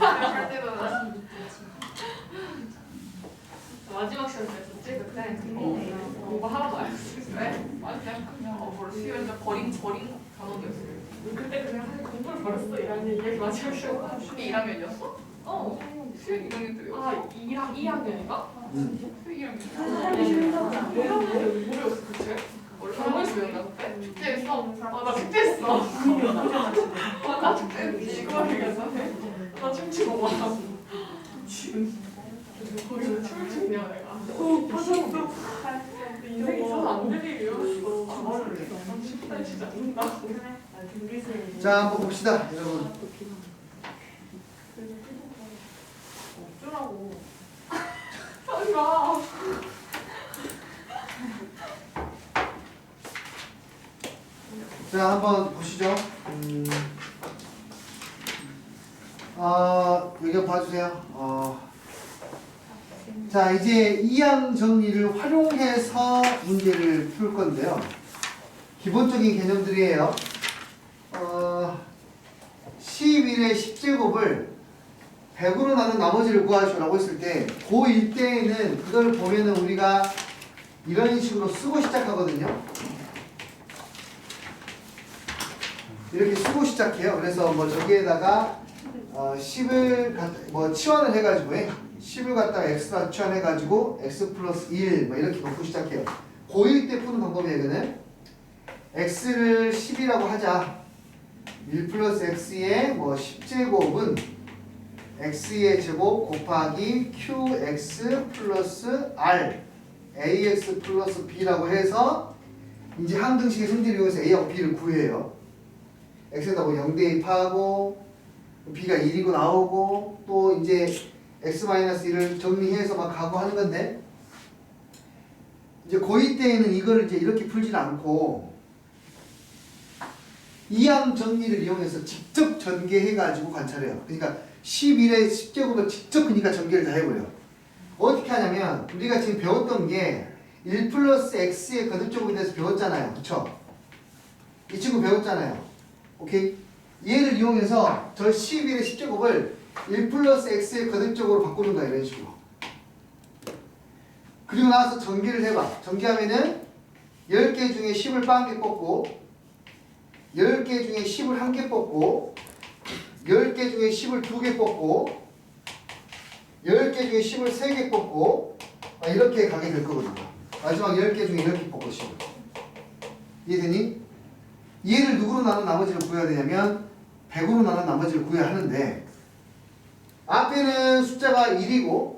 할 때는 마지막 시간 됐었지 그때. 어. 공부 하나도 안 했어. 네? 아니 그냥 그냥 어 뭐라 수요일날 버린 버린 단어였어요. 그때 그냥 사실 공부를 버렸어 이라는 얘기 마지막 시간. 그게 1학년이었어? 어. 수요 2학년 때였어. 아 2학 2학년인가? 음. 수요 2학년. 내가 모르겠어 그때. 정말 수였나 그때? 축제했어. 아나 축제했어. 아나 축제했지. 자 한번 봅시다 여러분. 자 한번 보시죠 음. 어, 여기 봐주세요 어. 자 이제 이항 정리를 활용해서 문제를 풀 건데요 기본적인 개념들이에요 어, 11의 10제곱을 100으로 나눈 나머지를 구하시오라고 했을 때 고1 때에는 그걸 보면은 우리가 이런 식으로 쓰고 시작하거든요 이렇게 쓰고 시작해요. 그래서 뭐 저기에다가 어 10을 갖- 뭐 치환을 해가지고 해. 10을 갖다가 x랑 치환해가지고 x 플러스 1 뭐 이렇게 놓고 시작해요. 고1 때 푸는 방법이에요. 이거는 x를 10이라고 하자. 1 플러스 x의 뭐 10제곱은 x의 제곱 곱하기 qx 플러스 r ax 플러스 b라고 해서 이제 항등식의 성질을 이용해서 a하고 b를 구해요. x에다 뭐 0 대입하고 b가 1이고 나오고 또 이제 x-1을 정리해서 막 가고 하는 건데 이제 고2 때에는 이걸 이제 이렇게 풀지 않고 이항 정리를 이용해서 직접 전개해가지고 관찰해요. 그러니까 11의 10제곱을 직접 그러니까 전개를 다 해버려. 어떻게 하냐면 우리가 지금 배웠던 게 1 플러스 x의 거듭제곱에 대해서 배웠잖아요. 그쵸? 이 친구 배웠잖아요. 오케이? 얘를 이용해서 저 11의 10제곱을 1 플러스 x의 거듭적으로 바꾸는 거야 이런 식으로. 그리고 나서 전개를 해봐. 전개하면은 10개 중에 10을 빵개 뽑고 10개 중에 10을 한 개 뽑고 10개 중에 10을 두 개 뽑고 10개 중에 10을 세개 뽑고 아, 이렇게 가게 될 거거든요. 마지막 10개 중에 이렇게 뽑고 10을. 이해되니? 얘를 누구로 나눈 나머지를 구해야 되냐면 100으로 나눈 나머지를 구해야 하는데 앞에는 숫자가 1이고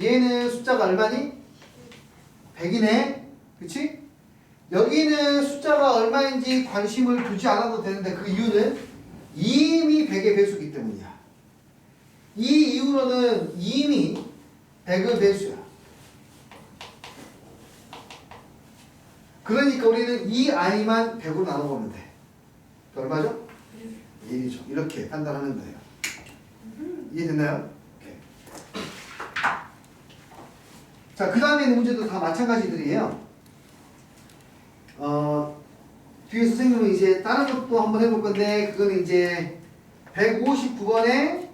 얘는 숫자가 얼마니? 100이네 그치? 여기는 숫자가 얼마인지 관심을 두지 않아도 되는데 그 이유는 이미 100의 배수기 때문이야 이 이후로는 이미 100의 배수야 그러니까 우리는 이 i만 100으로 나눠보면 돼. 그 얼마죠? 1이죠. 이렇게 판단하는 거예요. 이해됐나요? 오케이. 자, 그 다음에 있는 문제도 다 마찬가지들이에요. 어, 뒤에 선생님은 이제 다른 것도 한번 해볼 건데, 그거는 이제 159번에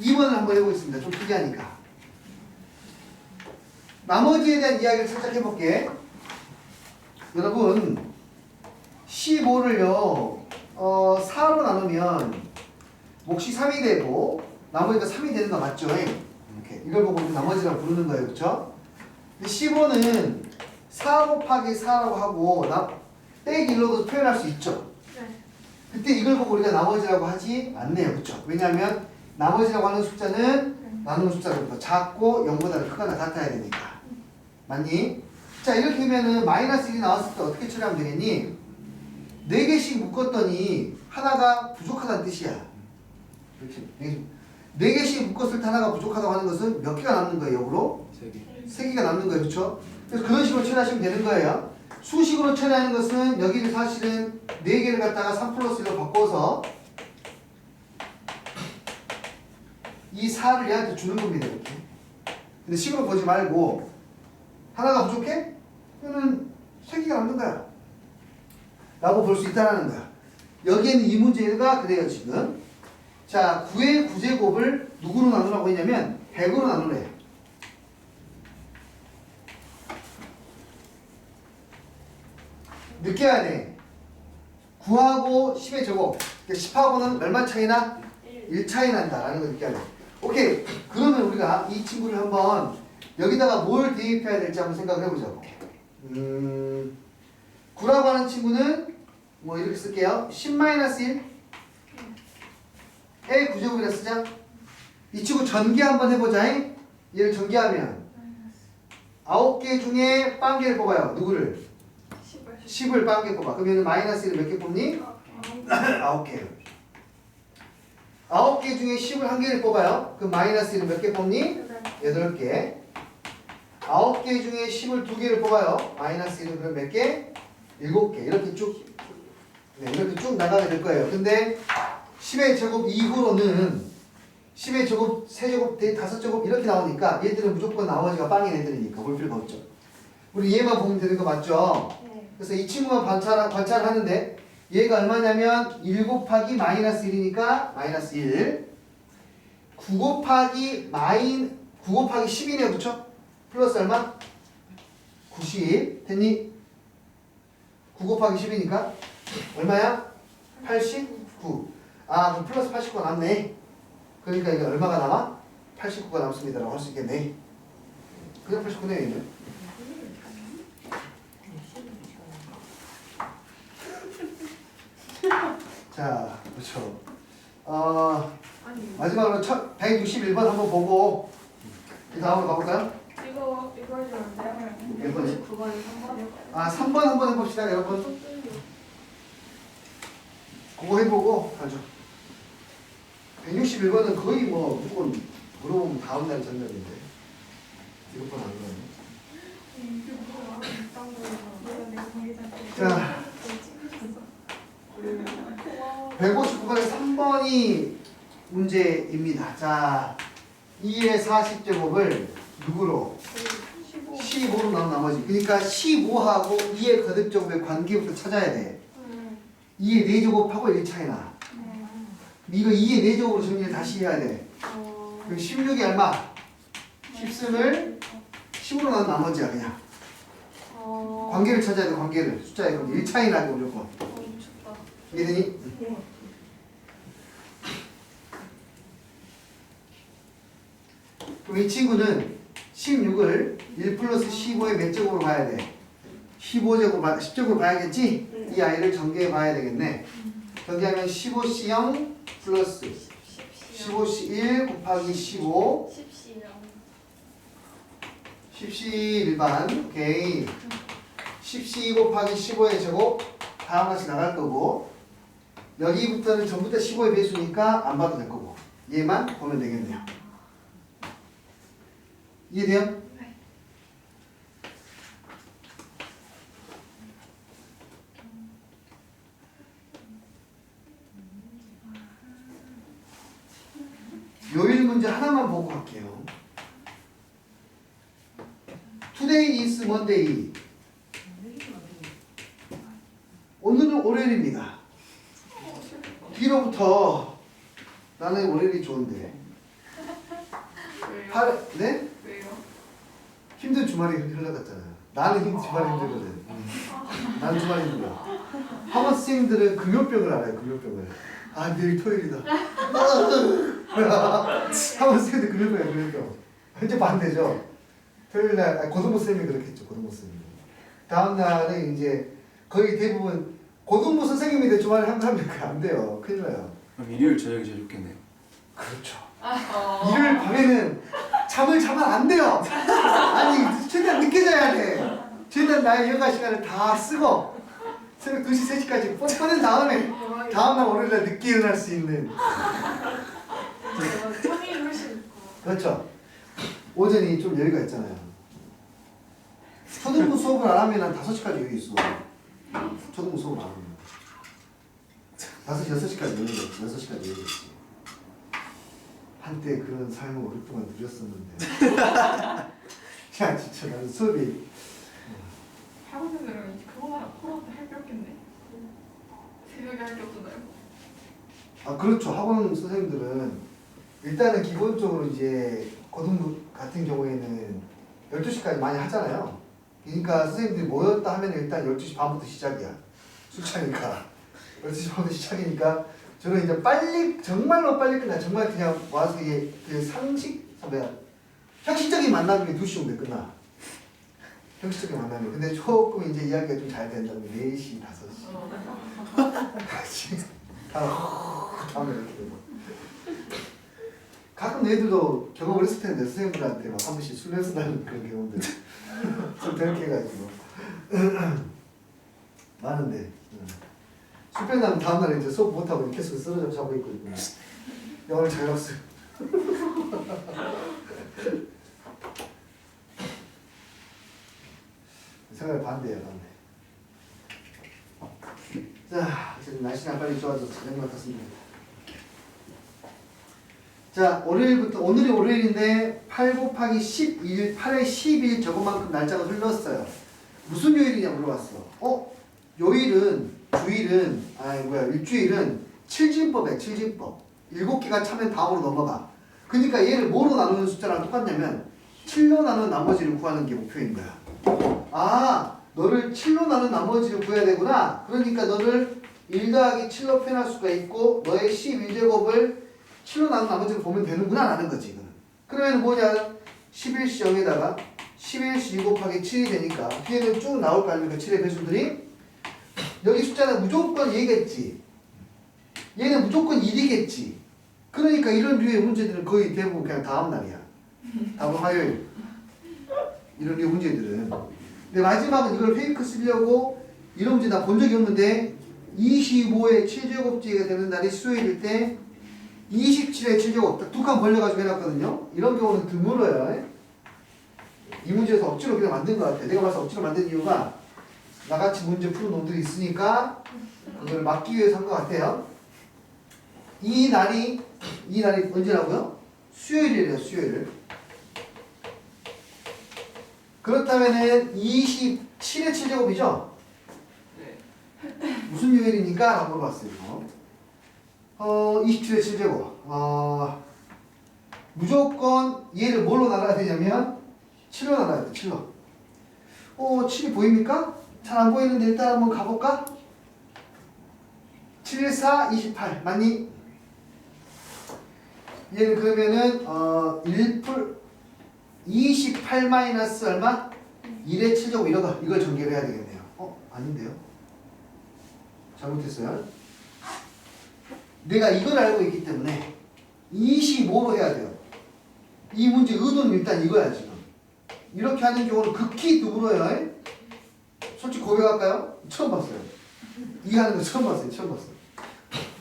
2번을 한번 해보겠습니다. 좀 특이하니까. 나머지에 대한 이야기를 살짝 해볼게. 여러분 15를요 어, 4로 나누면 몫이 3이 되고 나머지가 3이 되는 거 맞죠? 이렇게 이걸 보고 나머지라고 부르는 거예요 그쵸? 15는 4 곱하기 4라고 하고 나, 빼기 1로도 표현할 수 있죠 네. 그때 이걸 보고 우리가 나머지라고 하지 않네요 그쵸? 왜냐하면 나머지라고 하는 숫자는 나누는 숫자로부터 작고 0보다 크거나 같아야 되니까 맞니? 자 이렇게 되면은 마이너스 1이 나왔을 때 어떻게 처리하면 되겠니? 4개씩 묶었더니 하나가 부족하다는 뜻이야 그렇지 4개씩 묶었을 때 하나가 부족하다고 하는 것은 몇 개가 남는 거예요 역으로? 3개가 남는 거예요 그렇죠? 그래서 그런 식으로 처리하시면 되는 거예요 수식으로 처리하는 것은 여기를 사실은 4개를 갖다가 3 플러스 1로 바꿔서 이 4를 얘한테 주는 겁니다 이렇게 근데 식으로 보지 말고 하나가 부족해? 그러면 세 개가 남는 거야. 라고 볼 수 있다는 거야. 여기에는 이 문제가 그래요, 지금. 자, 9의 9제곱을 누구로 나누라고 했냐면 100으로 나누래. 느껴야 돼. 9하고 10의 제곱. 10하고는 얼마 차이나? 1 차이 난다라는 걸 느껴야 돼. 오케이. 그러면 우리가 이 친구를 한번 여기다가 뭘 대입해야 될지 한번 생각을 해보자고. 음, 9라고 하는 친구는 뭐 이렇게 쓸게요. 10-1. A 9제곱이라 쓰자. 이 친구 전개 한번 해보자. 잉? 얘를 전개하면 9개 중에 빵 개를 뽑아요. 누구를? 10을 빵 개 뽑아. 그러면 마이너스 1을 몇 개 뽑니? 9개. 9개 중에 10을 한 개를 뽑아요. 그럼 마이너스 1은 몇개 뽑니? 8개. 9개 중에 10을 두 개를 뽑아요. 마이너스 1은 그럼 몇 개? 7개. 이렇게 쭉, 네, 이렇게 쭉 나가게 될 거예요. 근데 10의 제곱 이후로는 10의 제곱, 세제곱, 대 다섯 제곱 이렇게 나오니까 얘들은 무조건 나머지가 빵인 애들이니까 볼 필요가 없죠. 우리 얘만 보면 되는 거 맞죠? 그래서 이 친구만 관찰, 관찰 하는데 얘가 얼마냐면 1 곱하기 마이너스 1이니까 마이너스 1 9 곱하기 마인 9 곱하기 10이네요 그쵸? 플러스 얼마? 90 됐니? 9 곱하기 10이니까 얼마야? 89 아 그럼 플러스 89가 남네 그러니까 이게 얼마가 남아? 89가 남습니다 라고 할 수 있겠네 그냥 89네요 이제 자 그렇죠 어, 마지막으로 첫 161번 한번 보고 그 다음으로 가볼까요? 이거 이거 해주면 안 돼요? 몇 번이요? 9번이 3번이요? 아 3번 한번 해봅시다 여러분 그거 해보고 가죠. 161번은 거의 뭐 무조건 물어보면 다음날 전날인데. 이것번 안 그러네. 자 159번에 3번이 문제입니다. 자 2의 40제곱을 누구로? 15로 나온 나머지. 그러니까 15하고 2의 거듭제곱의 관계부터 찾아야 돼 2의 4제곱하고 1 차이나. 이거 2의 4제곱으로 정리를 다시 해야 돼. 그럼 16이 얼마? 10승을 10으로 나온 나머지야 그냥. 관계를 찾아야 돼 관계를. 숫자의 관계. 1 차이 나게 무조건. 이해되니? 그럼 이 친구는 16을 1 플러스 15의 몇 제곱으로 봐야 돼? 15제곱, 10제곱으로 봐야겠지? 이 아이를 전개해 봐야 되겠네. 전개하면 15C0 플러스 15C1 곱하기 15 10C 일반. 오케이. 10C 곱하기 15의 제곱. 다음 같이 나갈 거고. 여기부터는 전부 다 15의 배수니까 안 봐도 될 거고. 얘만 보면 되겠네요. 이해돼요? 요일 문제 하나만 보고 갈게요. Today is Monday. 오늘은 월요일입니다. 뒤로부터 나는 월요일이 좋은데. 하, 네? 힘든 주말이 흘러갔잖아요. 나는 힘 주말이 힘들거든. 나는 주말이 힘들어. 학원 선생님들은 금요병을 알아요. 금요병을. 아 내일 토요일이다. 학원 선생님들 금요병이야 금요병. 현재 반대죠. 토요일 날 아니, 고등부 선생님이 그렇겠죠. 고등부 선생님. 다음 날은 이제 거의 대부분 고등부 선생님인데 주말에 한 사람이 안 돼요. 큰일 나요. 그럼 일요일 저녁이 제일 좋겠네요. 그렇죠. 어. 일요일 밤에는 잠을 자면 안 돼요. 아니 최대한 늦게 자야 돼. 최대한 나의 여가 시간을 다 쓰고 새벽 2시 3시까지 뻗어낸 다음에 다음날 월요일날 늦게 일어날 수 있는 참이 훨씬 그렇죠. 오전이 좀 여유가 있잖아요. 초등부 수업을 안 하면 한 5시까지 여유 있어. 초등부 수업을 안 하면 5시 6시까지 여유 있어. 6시까지 여유 있어. 한때 그런 삶을 오랫동안 누렸었는데 야 진짜 나는 수업이 학원생들은 그거나 코로나 할게 없겠네. 새벽에 할 게 없잖아요. 아 그렇죠. 학원 선생님들은 일단은 기본적으로 이제 고등부 같은 경우에는 12시까지 많이 하잖아요. 그러니까 선생님들이 모였다 하면 일단 12시 반부터 시작이야. 술차니까. 12시 반부터 시작이니까 저는 이제 빨리 정말로 빨리 끝나. 정말 그냥 와서 이게 그 상식 뭐야 형식적인 만남이 2시 정도에 끝나. 형식적인 만남이. 근데 조금 이제 이야기가 좀 잘 된다면 4시 5시. 같이 다음에 이렇게 되고 가끔 너희들도 경험을 했을 텐데 선생님들한테 막 한 번씩 술 내서다는 그런 경험들. 술 그렇게 해가지고. 많은데. 응. 술 빼면 다음날 이제 수업 못하고 계속 쓰러져 자고 야 오늘 잘 봤어요. 생각이 반대예요 반대. 자, 이제 날씨가 빨리 좋아져서 저녁 같았습니다. 자, 월요일부터 오늘이 월요일인데 8 곱하기 12일, 8에 10일 저것만큼 날짜가 흘렀어요. 무슨 요일이냐 물어봤어. 어? 요일은 주일은 아니 뭐야 일주일은 칠진법이야 칠진법. 일곱 개가 차면 다음으로 넘어가. 그러니까 얘를 뭐로 나누는 숫자랑 똑같냐면 7로 나눈 나머지를 구하는 게 목표인 거야. 아, 너를 7로 나눈 나머지를 구해야 되구나. 그러니까 너를 1 더하기 7로 표현할 수가 있고 너의 11제곱을 7로 나눈 나머지를 보면 되는구나 라는 거지 이거는. 그러면 뭐냐? 11시 0에다가 11시 2 곱하기 7이 되니까 뒤에는 쭉 나올 거 아닙니까? 7의 배수들이 여기 숫자는 무조건 얘겠지. 얘는 무조건 1이겠지. 그러니까 이런 류의 문제들은 거의 대부분 그냥 다음 날이야. 다음 화요일. 이런 류의 문제들은. 근데 마지막은 이걸 페이크 쓰려고 이런 문제 나 본 적이 없는데 25의 7제곱제가 되는 날이 수요일일 때 27의 7제곱 두 칸 벌려가지고 해놨거든요. 이런 경우는 드물어요. 이 문제에서 억지로 그냥 만든 것 같아. 내가 봐서 억지로 만든 이유가 나같이 문제 푸는 놈들이 있으니까 그걸 막기 위해서 한 것 같아요. 이 날이 이 날이 언제라고요? 수요일이래요. 수요일. 그렇다면은 27의 7제곱이죠? 네. 무슨 요일입니까? 라고 물어봤어요. 어, 27의 7제곱. 어, 무조건 얘를 뭘로 나눠야 되냐면 7로 나눠야 돼. 7로. 어, 7이 보입니까? 잘 안 보이는데 일단 한번 가볼까? 7, 4, 28. 맞니? 얘는 그러면은 어, 1풀 28 마이너스 얼마? 1의 7제곱 이거 이걸 전개를 해야 되겠네요. 어? 아닌데요? 잘못했어요. 내가 이걸 알고 있기 때문에 25로 해야 돼요. 이 문제 의도는 일단 이거야 지금. 이렇게 하는 경우는 극히 드물어요. 솔직히 고백할까요? 처음 봤어요. 이게 하는 거 처음 봤어요. 처음 봤어요.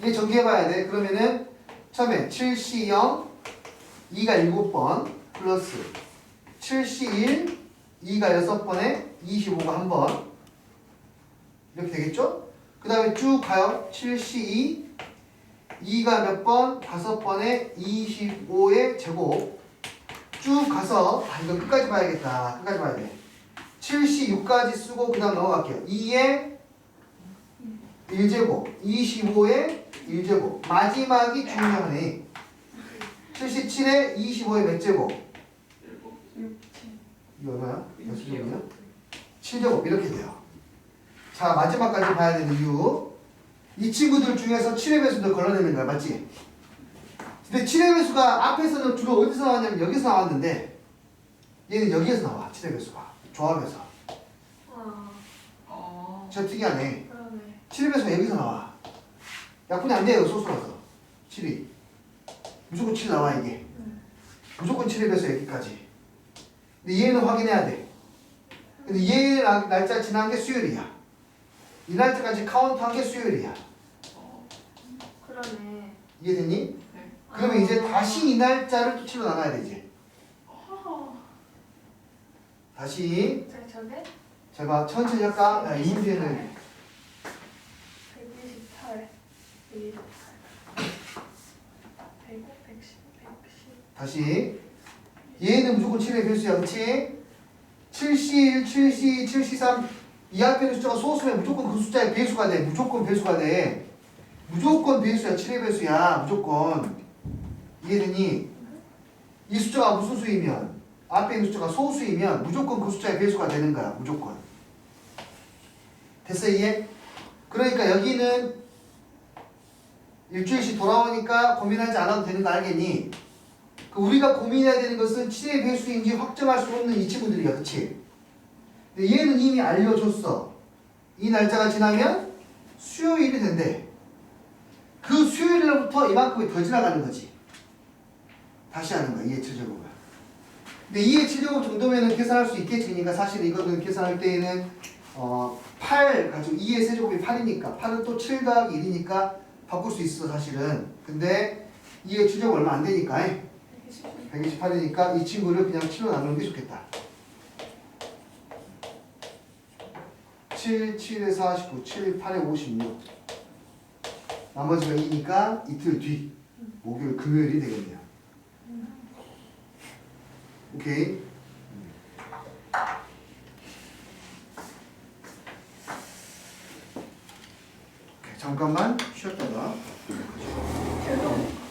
이게 전개해봐야 돼. 그러면은 처음에 7C0 2가 7번 플러스 7C1 2가 6번에 25가 1번 이렇게 되겠죠? 그 다음에 쭉 가요. 7C2 2가 몇 번? 5번에 25의 제곱 쭉 가서 아 이거 끝까지 봐야겠다. 끝까지 봐야 돼. 76까지 쓰고 그 다음 넘어갈게요. 2의 1제곱 25의 1제곱 마지막이 중요하네. 77의 25의 몇 제곱? 이거 얼마야? 몇 제곱이야? 7제곱 이렇게 돼요. 자 마지막까지 봐야 되는 이유 이 친구들 중에서 7의 배수도 걸러내는 거야 맞지? 근데 7의 배수가 앞에서는 주로 어디서 나왔냐면 여기서 나왔는데 얘는 여기에서 나와 7의 배수가. 조합에서 아, 어. 저 특이하네. 그러네. 7의 배수가 여기서 나와. 약분이 안 돼요 소수라서. 7이. 무조건 7 나와 이게. 무조건 7의 배수 여기까지. 근데 얘는 확인해야 돼. 근데 얘 날- 날짜 지난 게 수요일이야 이 날짜까지 카운트한 게 수요일이야 어. 그러네. 이해됐니? 네. 그러면 아. 이제 다시 이 날짜를 또 7로 나눠야 되지 다시 자, 저게 제가 천천히 할까? 야, 이 문제는 128, 128, 105, 110, 110. 다시 얘는 무조건 7의 배수야 그치? 7C1, 7C2, 7C3 이 앞에 있는 숫자가 소수면 무조건 그 숫자의 배수가 돼. 무조건 배수가 돼. 무조건 배수야. 7의 배수야. 무조건. 이해되니? 이 숫자가 무슨 수이면? 앞에 있는 숫자가 소수이면 무조건 그 숫자의 배수가 되는 거야. 무조건. 됐어 이해? 그러니까 여기는 일주일씩 돌아오니까 고민하지 않아도 되는 거 알겠니? 그 우리가 고민해야 되는 것은 7의 배수인지 확정할 수 없는 이 친구들이야. 그치? 근데 얘는 이미 알려줬어. 이 날짜가 지나면 수요일이 된대. 그 수요일로부터 이만큼이 더 지나가는 거지. 다시 하는 거야 2의 최제곱을 근데 2의 최제곱 정도면은 계산할 수 있겠지 그러니까 사실 이거는 계산할 때에는 어, 8 가지고 2의 세제곱이 8이니까 8은 또 7 더하기 1이니까 바꿀 수 있어 사실은. 근데 2의 최제곱 얼마 안 되니까 128이니까 이 친구를 그냥 7로 나누는 게 좋겠다 7, 7에 49, 7, 8에 56 나머지가 2니까 이틀 뒤. 목요일 금요일이 되겠네요. 오케이. 잠깐만 쉬었다가